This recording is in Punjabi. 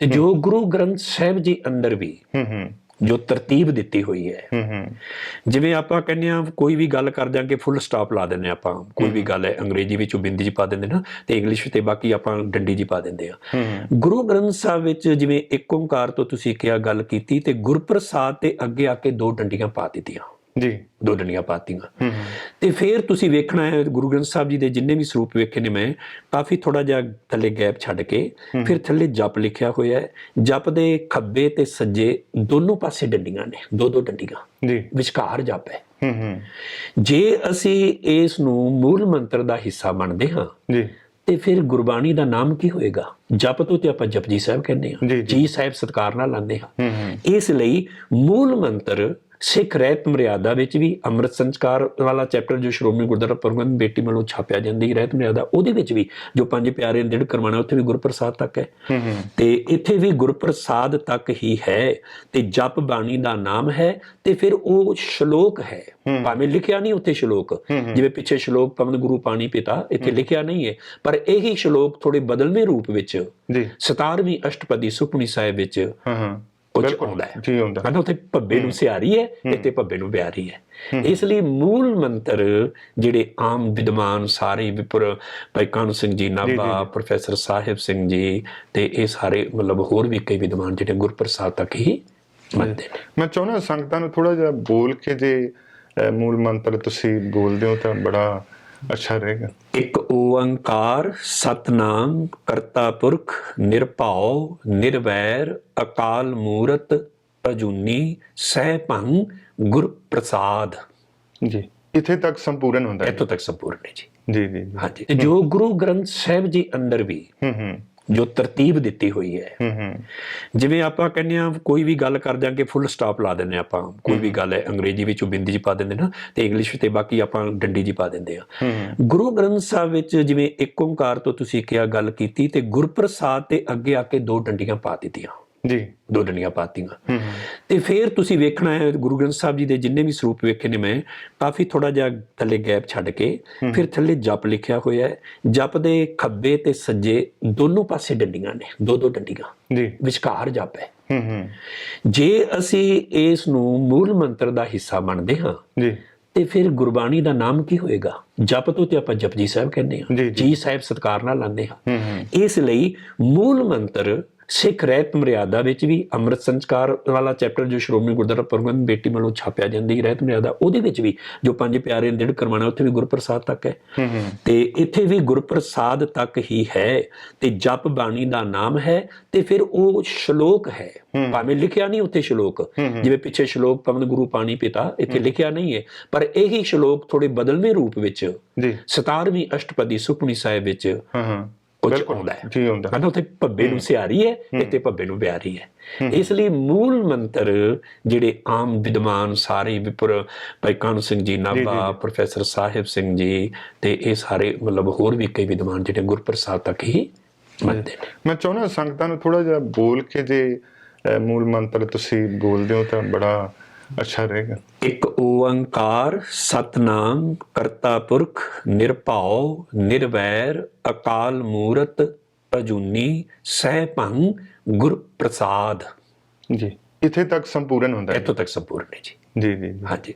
ਤੇ ਜੋ ਗੁਰੂ ਗ੍ਰੰਥ ਸਾਹਿਬ ਜੀ ਅੰਦਰ ਵੀ ਹੂੰ ਹੂੰ। ਜੋ ਤਰਤੀਬ ਦਿੱਤੀ ਹੋਈ ਹੈ ਹੂੰ ਹੂੰ। ਜਿਵੇਂ ਆਪਾਂ ਕਹਿੰਦੇ ਆ ਕੋਈ ਵੀ ਗੱਲ ਕਰ ਜਾਂਗੇ ਫੁੱਲ ਸਟਾਪ ਲਾ ਦਿੰਦੇ ਹਾਂ ਆਪਾਂ। ਕੋਈ ਵੀ ਗੱਲ ਹੈ ਅੰਗਰੇਜ਼ੀ ਵਿੱਚ ਬਿੰਦੀ ਜੀ ਪਾ ਦਿੰਦੇ ਨਾ ਤੇ ਇੰਗਲਿਸ਼ ਤੇ ਬਾਕੀ ਆਪਾਂ ਡੰਡੀ ਜੀ ਪਾ ਦਿੰਦੇ ਆ ਗੁਰੂ ਗ੍ਰੰਥ ਸਾਹਿਬ ਵਿੱਚ ਜਿਵੇਂ ਇੱਕ ਓੰਕਾਰ ਤੋਂ ਤੁਸੀਂ ਕਿਹਾ ਗੱਲ ਕੀਤੀ ਤੇ ਗੁਰਪ੍ਰਸਾਦ ਤੇ ਅੱਗੇ ਆ ਕੇ ਦੋ ਡੰਡੀਆਂ ਪਾ ਦਿੱਤੀਆਂ। ਜੀ। ਦੋ ਡੰਡੀਆਂ ਪਾਤੀਆਂ। ਤੇ ਫਿਰ ਤੁਸੀਂ ਵੇਖਣਾ ਹੈ ਗੁਰੂ ਗ੍ਰੰਥ ਸਾਹਿਬ ਜੀ ਦੇ ਜਿੰਨੇ ਵੀ ਸਰੂਪ ਵੇਖੇ ਨੇ ਮੈਂ ਕਾਫੀ ਥੋੜਾ ਜਿਹਾ ਥੱਲੇ ਗੈਪ ਛੱਡ ਕੇ ਫਿਰ ਥੱਲੇ ਜਪ ਲਿਖਿਆ ਹੋਇਆ ਹੈ। ਜਪ ਦੇ ਖੱਬੇ ਤੇ ਸੱਜੇ ਦੋਨੋਂ ਪਾਸੇ ਡੰਡੀਆਂ ਨੇ ਦੋ ਦੋ ਡੰਡੀਆਂ। ਜੀ। ਵਿਚਕਾਰ ਜਪ ਹੈ। ਹੂੰ ਹੂੰ। ਜੇ ਅਸੀਂ ਇਸ ਨੂੰ ਮੂਲ ਮੰਤਰ ਦਾ ਹਿੱਸਾ ਮੰਨਦੇ ਹਾਂ ਜੀ। ਤੇ ਫਿਰ ਗੁਰਬਾਣੀ ਦਾ ਨਾਮ ਕੀ ਹੋਏਗਾ? ਜਪ ਤੋਂ ਤੇ ਆਪਾਂ ਜਪਜੀ ਸਾਹਿਬ ਕਹਿੰਦੇ ਹਾਂ। ਜੀ, ਸਾਹਿਬ ਸਤਕਾਰ ਨਾਲ ਹੂੰ ਹੂੰ। ਇਸ ਲਈ ਮੂਲ ਮੰਤਰ ਸਿੱਖ ਰਹਿਤ ਮਰਿਆਦਾ ਵਿੱਚ ਵੀ ਅੰਮ੍ਰਿਤ ਸੰਸਕਾਰ ਵਾਲਾ ਚੈਪਟਰ ਜੋ ਸ਼੍ਰੋਮਣੀ ਗੁਰਦੁਆਰਾ ਪ੍ਰਬੰਧ ਬੇਟੀ ਵੱਲੋਂ ਛਾਪਿਆ ਜਾਂਦੀ ਰਹਿਤ ਮਰਿਆਦਾ ਉਹਦੇ ਵਿੱਚ ਵੀ ਜੋ ਪੰਜ ਪਿਆਰੇ ਦਿੜ ਕਰਵਾਣਾ ਉੱਥੇ ਵੀ ਗੁਰਪ੍ਰਸਾਦ ਤੱਕ ਹੈ। ਤੇ ਇੱਥੇ ਵੀ ਗੁਰਪ੍ਰਸਾਦ ਤੱਕ ਹੀ ਹੈ ਤੇ ਜਪ ਬਾਣੀ ਦਾ ਨਾਮ ਹੈ ਤੇ ਫਿਰ ਉਹ ਸ਼ਲੋਕ ਹੈ। ਭਾਵੇਂ ਲਿਖਿਆ ਨਹੀਂ ਉੱਥੇ ਸ਼ਲੋਕ। ਜਿਵੇਂ ਪਿੱਛੇ ਸ਼ਲੋਕ ਪਵਨ ਗੁਰੂ ਪਾਣੀ ਪਿਤਾ ਇੱਥੇ ਲਿਖਿਆ ਨਹੀਂ ਹੈ ਪਰ ਇਹੀ ਸ਼ਲੋਕ ਥੋੜੇ ਬਦਲਵੇਂ ਰੂਪ ਵਿੱਚ ਜੀ। 17ਵੀਂ ਅਸ਼ਟਪਦੀ ਸੁਖਮਨੀ ਸਾਹਿਬ ਵਿੱਚ ਕੁਝ ਆਉਂਦਾ ਹੈ। ਜੀ ਹੁੰਦਾ। ਕਹਿੰਦਾ ਉੱਥੇ ਭੱਬੇ ਨੂੰ ਸਿਆਰੀ ਹੈ ਇੱਥੇ ਭੱਬੇ ਨੂੰ ਬਿਆਰੀ ਹੈ। ਇਸ ਲਈ ਮੂਲ ਮੰਤਰ ਜਿਹੜੇ ਆਮ ਵਿਦਵਾਨ ਸਾਰੇ ਵਿਪਰ ਭਾਈ ਕਾਨੂ ਸਿੰਘ ਜੀ ਨਾਭਾ ਪ੍ਰੋਫੈਸਰ ਸਾਹਿਬ ਸਿੰਘ ਜੀ ਤੇ ਇਹ ਸਾਰੇ ਮਤਲਬ ਹੋਰ ਵੀ ਕਈ ਵਿਦਵਾਨ ਜਿਹੜੇ ਗੁਰਪ੍ਰਸਾਦ ਤੱਕ ਹੀ ਮੰਨਦੇ ਨੇ। ਮੈਂ ਚਾਹੁੰਦਾ ਸੰਗਤਾਂ ਨੂੰ ਥੋੜਾ ਜਿਹਾ ਬੋਲ ਕੇ ਜੇ ਮੂਲ ਮੰਤਰ ਤੁਸੀਂ ਬੋਲਦੇ ਹੋ ਤਾਂ ਬੜਾ ਅੱਛਾ ਰਹੇਗਾ। ਇੱਕ ਓੰਕਾਰ ਸਤਨਾਮ ਕਰਤਾ ਪੁਰਖ ਨਿਰਭਉ ਨਿਰਵੈਰ ਅਕਾਲ ਮੂਰਤ ਅਜੂਨੀ ਸਹਿਭੰ ਗੁਰ ਪ੍ਰਸਾਦ ਜੀ ਇੱਥੇ ਤੱਕ ਸੰਪੂਰਨ ਹੁੰਦਾ ਹੈ। ਇੱਥੋਂ ਤੱਕ ਸੰਪੂਰਨ ਹੈ ਜੀ। ਜੀ ਜੀ ਜੀ। ਹਾਂਜੀ ਜੋ ਗੁਰੂ ਗ੍ਰੰਥ ਸਾਹਿਬ ਜੀ ਅੰਦਰ ਵੀ ਹੂੰ ਹੂੰ। ਜੋ ਤਰਤੀਬ ਦਿੱਤੀ ਹੋਈ ਹੈ। ਜਿਵੇਂ ਆਪਾਂ ਕਹਿੰਦੇ ਆ ਕੋਈ ਵੀ ਗੱਲ ਕਰ ਜਾਂਗੇ ਫੁੱਲ ਸਟਾਪ ਲਾ ਦਿੰਦੇ ਹਾਂ ਆਪਾਂ। ਕੋਈ ਵੀ ਗੱਲ ਹੈ ਅੰਗਰੇਜ਼ੀ ਵਿੱਚ ਬਿੰਦੀ ਜੀ ਪਾ ਦਿੰਦੇ ਨਾ ਤੇ ਇੰਗਲਿਸ਼ ਤੇ ਬਾਕੀ ਆਪਾਂ ਡੰਡੀ ਜੀ ਪਾ ਦਿੰਦੇ ਆ ਗੁਰੂ ਗ੍ਰੰਥ ਸਾਹਿਬ ਵਿੱਚ ਜਿਵੇਂ ਇੱਕ ਓੰਕਾਰ ਤੋਂ ਤੁਸੀਂ ਕਿਹਾ ਗੱਲ ਕੀਤੀ ਤੇ ਗੁਰਪ੍ਰਸਾਦ ਤੇ ਅੱਗੇ ਆ ਕੇ ਦੋ ਡੰਡੀਆਂ ਪਾ ਦਿੱਤੀਆਂ। ਜੀ। ਦੋ ਡੰਡੀਆਂ ਪਾਤੀਆਂ। ਤੇ ਫਿਰ ਤੁਸੀਂ ਵੇਖਣਾ ਹੈ ਗੁਰੂ ਗ੍ਰੰਥ ਸਾਹਿਬ ਜੀ ਦੇ ਜਿੰਨੇ ਵੀ ਸਰੂਪ ਵੇਖੇ ਨੇ ਮੈਂ ਕਾਫੀ ਥੋੜਾ ਜਿਹਾ ਥੱਲੇ ਗੈਪ ਛੱਡ ਕੇ ਫਿਰ ਥੱਲੇ ਜਪ ਲਿਖਿਆ ਹੋਇਆ ਹੈ। ਜਪ ਦੇ ਖੱਬੇ ਤੇ ਸੱਜੇ ਦੋਨੋਂ ਪਾਸੇ ਡੰਡੀਆਂ ਨੇ ਦੋ ਦੋ ਡੰਡੀਆਂ। ਜੀ। ਵਿਚਕਾਰ ਜਪ ਹੈ। ਹੂੰ ਹੂੰ। ਜੇ ਅਸੀਂ ਇਸ ਨੂੰ ਮੂਲ ਮੰਤਰ ਦਾ ਹਿੱਸਾ ਮੰਨਦੇ ਹਾਂ ਜੀ। ਤੇ ਫਿਰ ਗੁਰਬਾਣੀ ਦਾ ਨਾਮ ਕੀ ਹੋਏਗਾ? ਜਪ ਤੋਂ ਤੇ ਆਪਾਂ ਜਪਜੀ ਸਾਹਿਬ ਕਹਿੰਦੇ ਹਾਂ। ਜੀ, ਸਾਹਿਬ ਸਤਕਾਰ ਨਾਲ ਹੂੰ ਹੂੰ। ਇਸ ਲਈ ਮੂਲ ਮੰਤਰ ਸਿੱਖ ਰਹਿਤ ਮਰਿਆਦਾ ਵਿੱਚ ਵੀ ਅੰਮ੍ਰਿਤ ਸੰਸਕਾਰ ਵਾਲਾ ਚੈਪਟਰ ਜੋ ਸ਼੍ਰੋਮਣੀ ਗੁਰਦੁਆਰਾ ਪ੍ਰਬੰਧ ਬੇਟੀ ਵੱਲੋਂ ਛਾਪਿਆ ਜਾਂਦੀ ਰਹਿਤ ਮਰਿਆਦਾ ਉਹਦੇ ਵਿੱਚ ਵੀ ਜੋ ਪੰਜ ਪਿਆਰੇ ਦਿੜ ਕਰਵਾਣਾ ਉੱਥੇ ਵੀ ਗੁਰਪ੍ਰਸਾਦ ਤੱਕ ਹੈ। ਤੇ ਇੱਥੇ ਵੀ ਗੁਰਪ੍ਰਸਾਦ ਤੱਕ ਹੀ ਹੈ ਤੇ ਜਪ ਬਾਣੀ ਦਾ ਨਾਮ ਹੈ ਤੇ ਫਿਰ ਉਹ ਸ਼ਲੋਕ ਹੈ। ਭਾਵੇਂ ਲਿਖਿਆ ਨਹੀਂ ਉੱਥੇ ਸ਼ਲੋਕ। ਜਿਵੇਂ ਪਿੱਛੇ ਸ਼ਲੋਕ ਪਵਨ ਗੁਰੂ ਪਾਣੀ ਪਿਤਾ ਇੱਥੇ ਲਿਖਿਆ ਨਹੀਂ ਹੈ ਪਰ ਇਹੀ ਸ਼ਲੋਕ ਥੋੜੇ ਬਦਲਵੇਂ ਰੂਪ ਵਿੱਚ ਜੀ। 17ਵੀਂ ਅਸ਼ਟਪਦੀ ਸੁਖਮਨੀ ਸਾਹਿਬ ਵਿੱਚ ਹਾਂ ਹਾਂ। ਕੁਝ ਆਉਂਦਾ ਹੈ। ਜੀ ਹੁੰਦਾ। ਕਹਿੰਦਾ ਉੱਥੇ ਭੱਬੇ ਨੂੰ ਸਿਆਰੀ ਹੈ ਇੱਥੇ ਭੱਬੇ ਨੂੰ ਬਿਆਰੀ ਹੈ। ਇਸ ਲਈ ਮੂਲ ਮੰਤਰ ਜਿਹੜੇ ਆਮ ਵਿਦਵਾਨ ਸਾਰੇ ਵਿਪਰ ਭਾਈ ਕਾਨੂ ਸਿੰਘ ਜੀ ਨਾਭਾ ਪ੍ਰੋਫੈਸਰ ਸਾਹਿਬ ਸਿੰਘ ਜੀ ਤੇ ਇਹ ਸਾਰੇ ਮਤਲਬ ਹੋਰ ਵੀ ਕਈ ਵਿਦਵਾਨ ਜਿਹੜੇ ਗੁਰਪ੍ਰਸਾਦ ਤੱਕ ਹੀ ਮੰਨਦੇ ਨੇ। ਮੈਂ ਚਾਹੁੰਦਾ ਸੰਗਤਾਂ ਨੂੰ ਥੋੜਾ ਜਿਹਾ ਬੋਲ ਕੇ ਜੇ ਮੂਲ ਮੰਤਰ ਤੁਸੀਂ ਬੋਲਦੇ ਹੋ ਤਾਂ ਬੜਾ ਅੱਛਾ ਰਹੇਗਾ। ਇੱਕ ਓੰਕਾਰ ਸਤਨਾਮ ਕਰਤਾ ਪੁਰਖ ਨਿਰਭਉ ਨਿਰਵੈਰ ਅਕਾਲ ਮੂਰਤ ਅਜੂਨੀ ਸਹਿਭੰ ਗੁਰ ਪ੍ਰਸਾਦ। ਜੀ ਇੱਥੇ ਤੱਕ ਸੰਪੂਰਨ ਹੁੰਦਾ ਹੈ। ਇੱਥੋਂ ਤੱਕ ਸੰਪੂਰਨ ਹੈ ਜੀ। ਜੀ ਜੀ ਜੀ। ਹਾਂਜੀ।